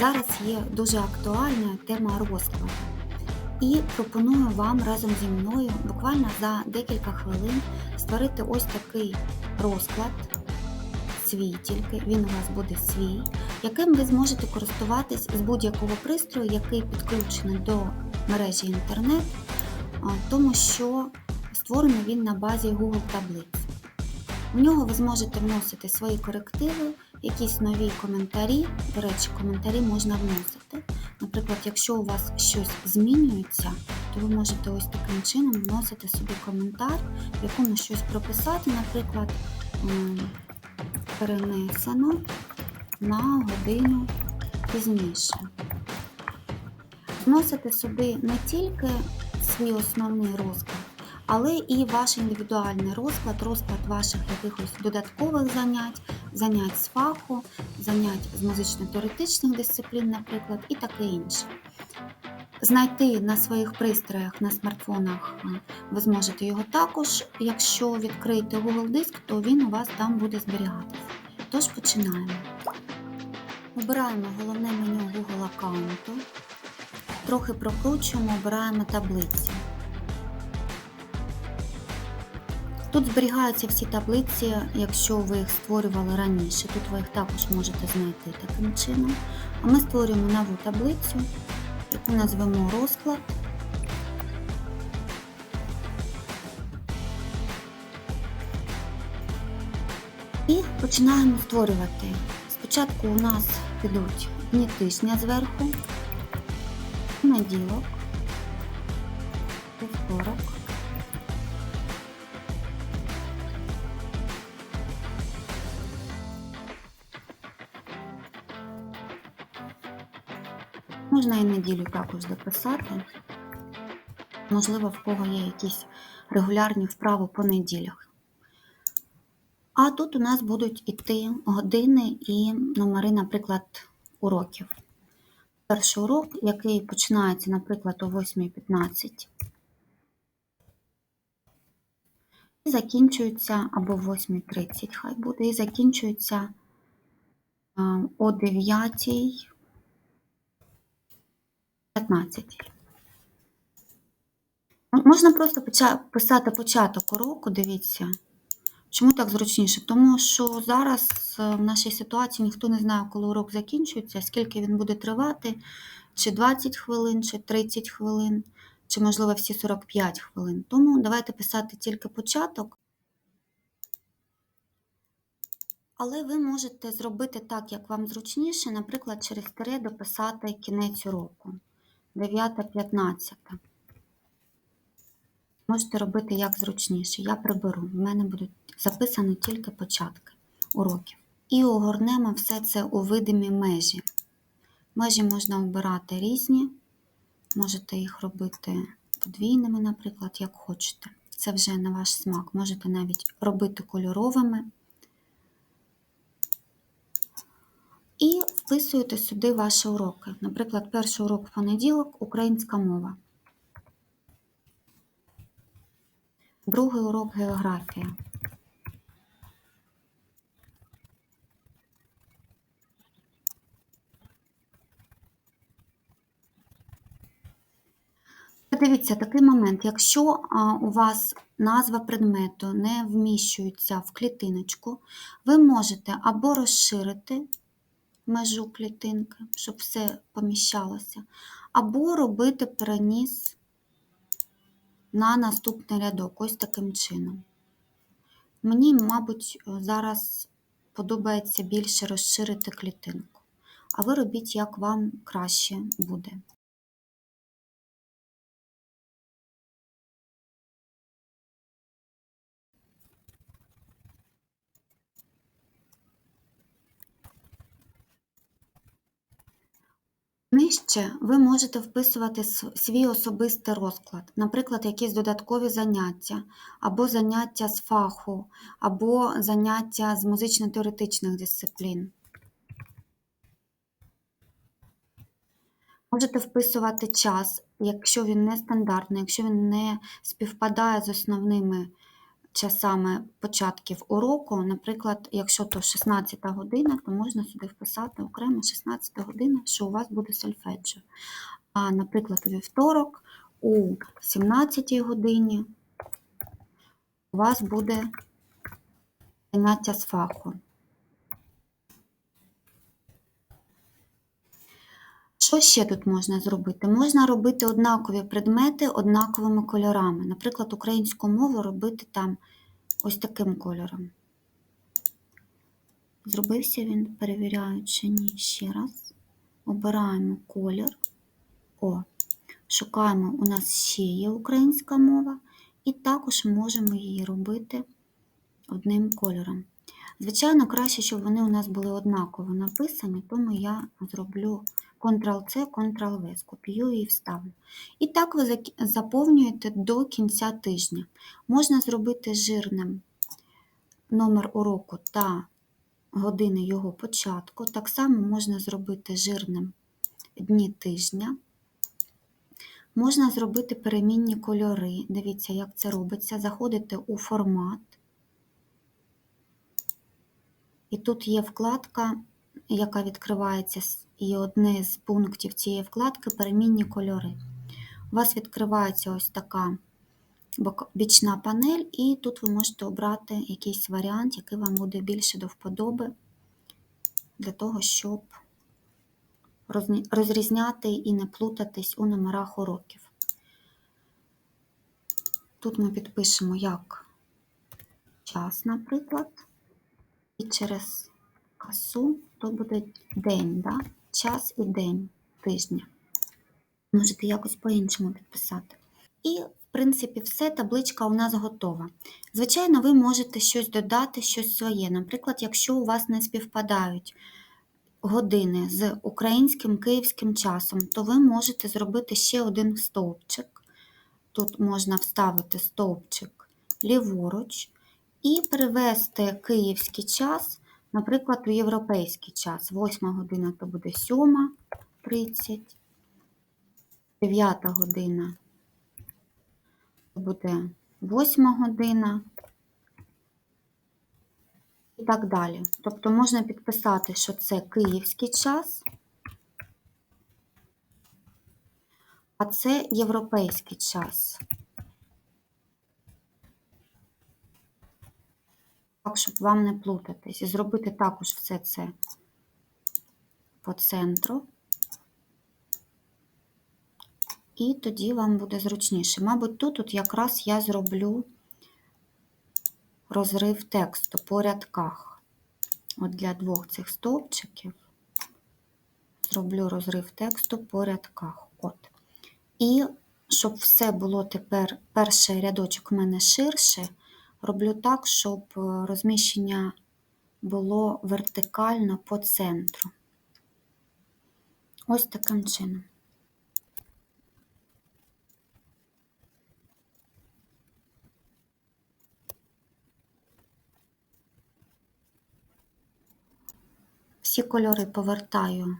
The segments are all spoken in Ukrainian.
Зараз є дуже актуальна тема розкладу. І пропоную вам разом зі мною буквально за декілька хвилин створити ось такий розклад, свій тільки, він у вас буде свій, яким ви зможете користуватись з будь-якого пристрою, який підключений до мережі інтернет, тому що створений він на базі Google таблиць. В нього ви зможете вносити свої корективи, якісь нові коментарі. До речі, коментарі можна вносити. Наприклад, якщо у вас щось змінюється, то ви можете ось таким чином вносити собі коментар, в якому щось прописати, наприклад, перенесено на годину пізніше. Вносите собі не тільки свій основний розклад, але і ваш індивідуальний розклад, розклад ваших якихось додаткових занять, занять з фаху, занять з музично-теоретичних дисциплін, наприклад, і таке інше. Знайти на своїх пристроях на смартфонах е, ви зможете його також. Якщо відкриєте Google Диск, то він у вас там буде зберігатися. Тож починаємо. Обираємо головне меню Google аккаунту. Трохи прокручуємо, обираємо таблиці. Тут зберігаються всі таблиці, якщо ви їх створювали раніше. Тут ви їх також можете знайти таким чином. А ми створюємо нову таблицю, яку назвемо розклад. І починаємо створювати. Спочатку у нас підуть дні тижня зверху, понеділок, вівторок, Можна і неділю також дописати. Можливо, в кого є якісь регулярні вправи по неділях. А тут у нас будуть іти години і номери, наприклад, уроків. Перший урок, який починається, наприклад, о 8.15, і закінчується або в 8.30, хай буде, і закінчується о 9.00. 15. Можна просто писати початок уроку, дивіться. Чому так зручніше? Тому що зараз е, в нашій ситуації ніхто не знає, коли урок закінчується, скільки він буде тривати, чи 20 хвилин, чи 30 хвилин, чи, можливо, всі 45 хвилин. Тому давайте писати тільки початок. Але ви можете зробити так, як вам зручніше, наприклад, через тире дописати кінець уроку. 9.15. Можете робити як зручніше. Я приберу. В мене будуть записані тільки початки уроків. І огорнемо все це у видимі межі. Межі можна обирати різні. Можете їх робити подвійними, наприклад, як хочете. Це вже на ваш смак. Можете навіть робити кольоровими. І вписуєте сюди ваші уроки. Наприклад, перший урок в понеділок українська мова. Другий урок географія. Дивіться, такий момент. Якщо у вас назва предмету не вміщується в клітиночку, ви можете або розширити межу клітинки, щоб все поміщалося, або робити переніс на наступний рядок, ось таким чином. Мені, мабуть, зараз подобається більше розширити клітинку. А ви робіть, як вам краще буде. Нижче ви можете вписувати свій особистий розклад, наприклад, якісь додаткові заняття, або заняття з фаху, або заняття з музично-теоретичних дисциплін. Можете вписувати час, якщо він не стандартний, якщо він не співпадає з основними часами початків уроку. Наприклад, якщо то 16 година, то можна сюди вписати окремо 16 година, що у вас буде сольфеджіо. А, наприклад, у вівторок у 17 годині у вас буде заняття з фаху. Що ще тут можна зробити? Можна робити однакові предмети однаковими кольорами. Наприклад, українську мову робити там ось таким кольором. Зробився він, перевіряю, чи ні. Ще раз. Обираємо колір. О, шукаємо, у нас ще є українська мова, і також можемо її робити одним кольором. Звичайно, краще, щоб вони у нас були однаково написані, тому я зроблю Ctrl-C, Ctrl-V, скопіюю і вставлю. І так ви заповнюєте до кінця тижня. Можна зробити жирним номер уроку та години його початку. Так само можна зробити жирним дні тижня. Можна зробити перемінні кольори. Дивіться, як це робиться. Заходите у формат. І тут є вкладка, яка відкривається, і одне з пунктів цієї вкладки перемінні кольори. У вас відкривається ось така бічна панель, і тут ви можете обрати якийсь варіант, який вам буде більше до вподоби, для того, щоб розрізняти і не плутатись у номерах уроків. Тут ми підпишемо як час, наприклад, і через касу то буде день, да? Час і день тижня. Можете якось по-іншому підписати. І, в принципі, все, табличка у нас готова. Звичайно, ви можете щось додати, щось своє. Наприклад, якщо у вас не співпадають години з українським київським часом, то ви можете зробити ще один стовпчик. Тут можна вставити стовпчик ліворуч і перевести київський час, наприклад, у європейський час. 8 година то буде 7.30, 9 година то буде 8 година і так далі. Тобто можна підписати, що це київський час, а це європейський час. Так, щоб вам не плутатись. І зробити також все це по центру. І тоді вам буде зручніше. Мабуть, тут от якраз я зроблю розрив тексту по рядках. От для двох цих стовпчиків зроблю розрив тексту по рядках. От. І щоб все було тепер, перший рядочок у мене ширше, роблю так, щоб е, розміщення було вертикально по центру. Ось таким чином. Всі кольори повертаю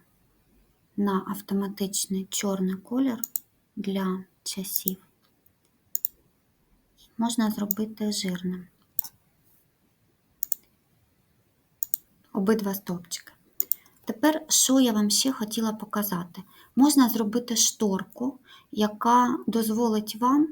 на автоматичний чорний колір для часів. Можна зробити жирним. Обидва стовпчики. Тепер, що я вам ще хотіла показати? Можна зробити шторку, яка дозволить вам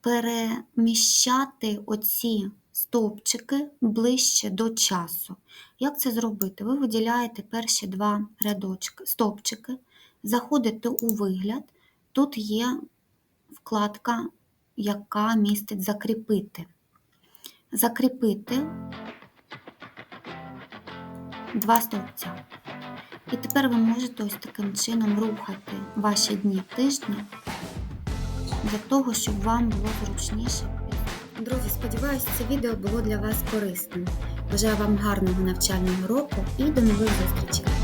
переміщати оці стовпчики ближче до часу. Як це зробити? Ви виділяєте перші два рядочки, стовпчики, заходите у вигляд, тут є вкладка, яка містить закріпити. Закріпити два стовпця. І тепер ви можете ось таким чином рухати ваші дні тижня для того, щоб вам було зручніше. Друзі, сподіваюся, це відео було для вас корисним. Бажаю вам гарного навчального року і до нових зустрічей!